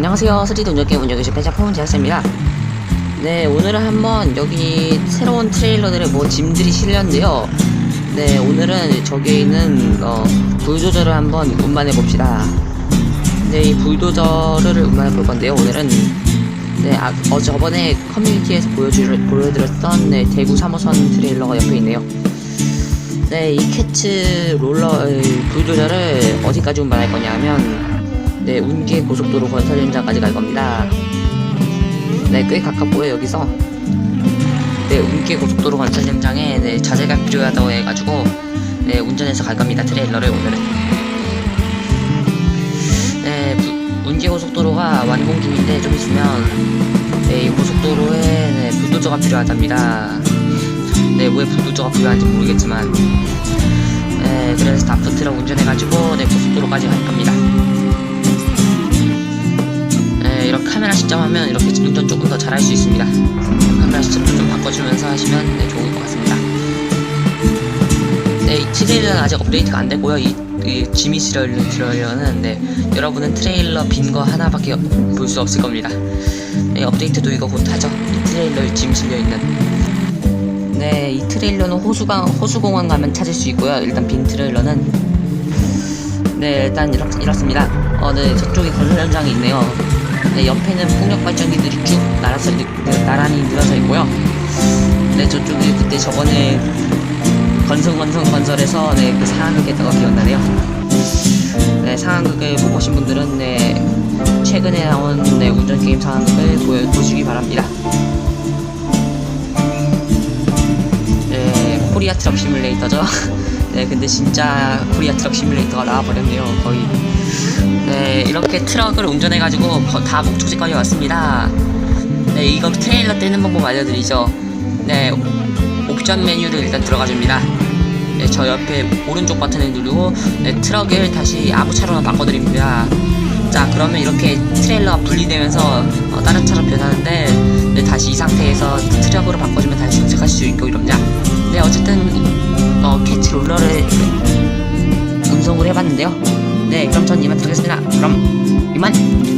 안녕하세요. 스리드 운전게임 운영교실 펜샤폰 제작자입니다. 네, 오늘은 한번 여기 새로운 트레일러들의 뭐 짐들이 실렸는데요. 네, 오늘은 저기에 있는 어, 불도저를 한번 운반해 봅시다. 네, 이 불도저를 운반해 볼 건데요. 오늘은 네, 아, 어, 저번에 커뮤니티에서 보여주, 보여드렸던 네, 대구 3호선 트레일러가 옆에 있네요. 네, 이 캐츠 롤러 의 불도저를 어디까지 운반할 거냐면 네, 운계 고속도로 건설 현장까지 갈 겁니다. 네, 꽤 가깝고요, 여기서. 네, 운계 고속도로 건설 현장에 네, 자재가 필요하다고 해가지고 네, 운전해서 갈 겁니다, 트레일러를 오늘은. 네, 부- 운계 고속도로가 완공 중인데 좀 있으면 네, 이 고속도로에 네, 불도저가 필요하답니다. 네, 왜 불도저가 필요한지 모르겠지만 네, 그래서 다프트를 운전해가지고 네, 고속도로까지 갈 겁니다. 운전 조금 더 잘할 수 있습니다. 카메라 시점도 좀 바꿔주면서 하시면 네, 좋을 것 같습니다. 네, 이 트레일러는 아직 업데이트가 안 되고요. 이, 이 지미 트레일러는 네, 여러분은 트레일러 빈 거 하나밖에 볼 수 없을 겁니다. 네, 업데이트도 이거 곧 하죠. 이 트레일러에 짐 실려 있는. 네, 이 트레일러는 호수강 호수공원 가면 찾을 수 있고요. 일단 빈 트레일러는 네, 일단 이렇, 이렇습니다. 어, 네, 저쪽에 건설 현장이 있네요. 네, 옆에는 풍력 발전기들이 쭉 나라서, 느- 나란히 늘어서 있고요. 네, 저쪽에 그때 저번에 건성 건성 건설에서 네, 그거 기억나네요. 네, 상황극을 못 보신 분들은 네, 최근에 나온 네, 운전 게임 상황극을 보, 보시기 바랍니다. 네, 코리아 트럭 시뮬레이터죠. 네, 근데 진짜 코리아 트럭 시뮬레이터가 나와버렸네요, 거의. 네, 이렇게 트럭을 운전해가지고 거- 다 목적지까지 왔습니다. 네, 이거 트레일러 떼는 방법 알려드리죠. 네, 옵션 메뉴를 일단 들어가줍니다. 네, 저 옆에 오른쪽 버튼을 누르고 네, 트럭을 다시 아무 차로나 바꿔드립니다. 자, 그러면 이렇게 트레일러가 분리되면서 어, 다른 차로 변하는데 네, 다시 이 상태에서 트럭으로 바꿔주면 다시 선택할 수 있고 이럽니다. 네, 어쨌든 어, 캐치 롤러를 운송을 해봤는데요. 네, 그럼 전 이만 드리겠습니다. 그럼 이만.